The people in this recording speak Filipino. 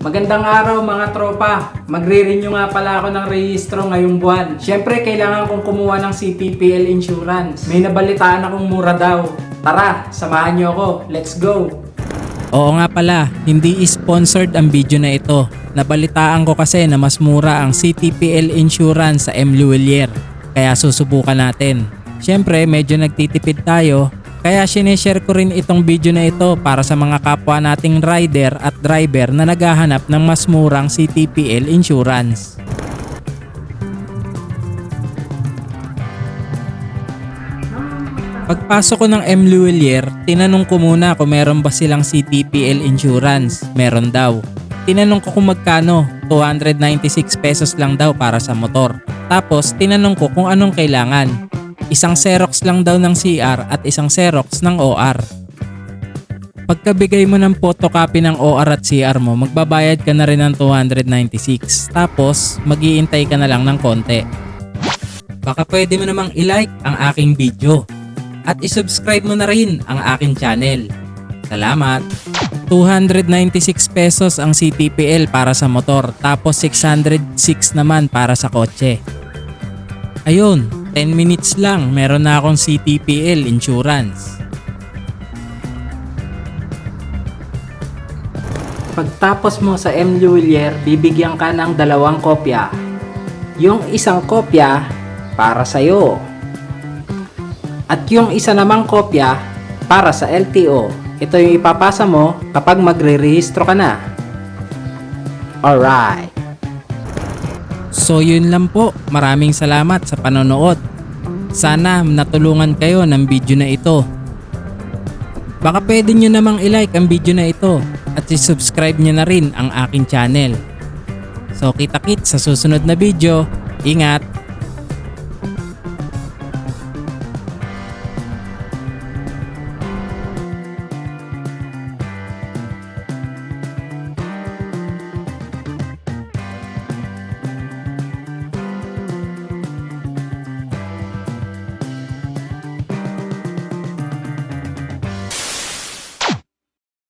Magandang araw mga tropa. Magre-renew nga pala ako ng rehistro ngayong buwan. Siyempre, kailangan kong kumuha ng CPPL insurance. May nabalitaan akong mura daw. Tara, samahan niyo ako. Let's go! Oo nga pala, hindi sponsored ang video na ito. Nabalitaan ko kasi na mas mura ang CTPL insurance sa M. Luwelier. Kaya susubukan natin. Siyempre, medyo nagtitipid tayo. Kaya sineshare ko rin itong video na ito para sa mga kapwa nating rider at driver na naghahanap ng mas murang CTPL insurance. Pagpasok ko ng M. Luwelier, tinanong ko muna kung meron ba silang CTPL insurance. Meron daw. Tinanong ko kung magkano, 296 pesos lang daw para sa motor. Tapos tinanong ko kung anong kailangan. Isang Xerox lang daw ng CR at isang Xerox ng OR. Pagkabigay mo ng photocopy ng OR at CR mo, magbabayad ka na rin ng 296. Tapos, mag-iintay ka na lang ng konti. Baka pwede mo namang i-like ang aking video at isubscribe mo na rin ang aking channel. Salamat! 296 pesos ang CTPL para sa motor tapos 606 naman para sa kotse. Ayun, 10 minutes lang meron na akong CTPL insurance. Pagtapos mo sa M. Luwelier, bibigyan ka ng dalawang kopya. Yung isang kopya para sa'yo. At yung isa namang kopya para sa LTO. Ito yung ipapasa mo kapag magre-rehistro ka na. Alright. So yun lang po, maraming salamat sa panonood. Sana natulungan kayo ng video na ito. Baka pwede nyo namang ilike ang video na ito at isubscribe nyo na rin ang aking channel. So kita-kit sa susunod na video. Ingat!